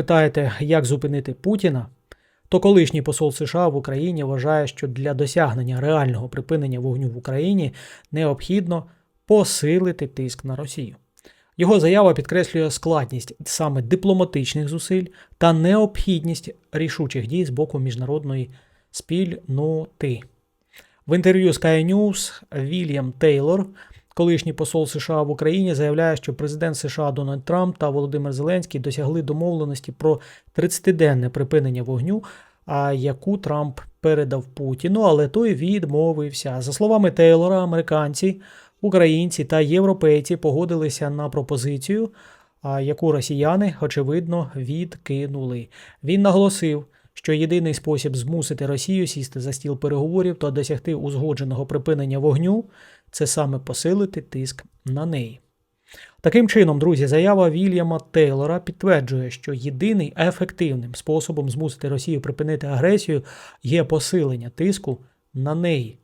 Питаєте, як зупинити Путіна? То колишній посол США в Україні вважає, що для досягнення реального припинення вогню в Україні необхідно посилити тиск на Росію. Його заява підкреслює складність саме дипломатичних зусиль та необхідність рішучих дій з боку міжнародної спільноти. В інтерв'ю Sky News Вільям Тейлор, колишній посол США в Україні, заявляє, що президент США Дональд Трамп та Володимир Зеленський досягли домовленості про 30-денне припинення вогню, а яку Трамп передав Путіну, але той відмовився. За словами Тейлора, американці, українці та європейці погодилися на пропозицію, яку росіяни, очевидно, відкинули. Він наголосив, що єдиний спосіб змусити Росію сісти за стіл переговорів та досягти узгодженого припинення вогню це саме посилити тиск на неї. Таким чином, друзі, заява Вільяма Тейлора підтверджує, що єдиний ефективним способом змусити Росію припинити агресію є посилення тиску на неї.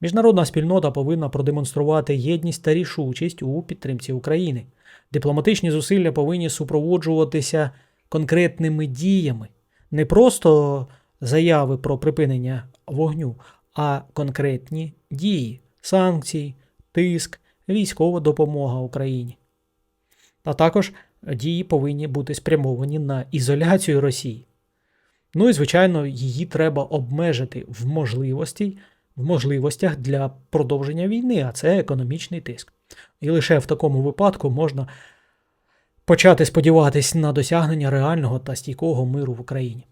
Міжнародна спільнота повинна продемонструвати єдність та рішучість у підтримці України. Дипломатичні зусилля повинні супроводжуватися конкретними діями, не просто заяви про припинення вогню, а конкретні дії, санкції, тиск, військова допомога Україні. А також дії повинні бути спрямовані на ізоляцію Росії. Ну і, звичайно, її треба обмежити в можливості, в можливостях для продовження війни, а це економічний тиск. І лише в такому випадку можна почати сподіватись на досягнення реального та стійкого миру в Україні.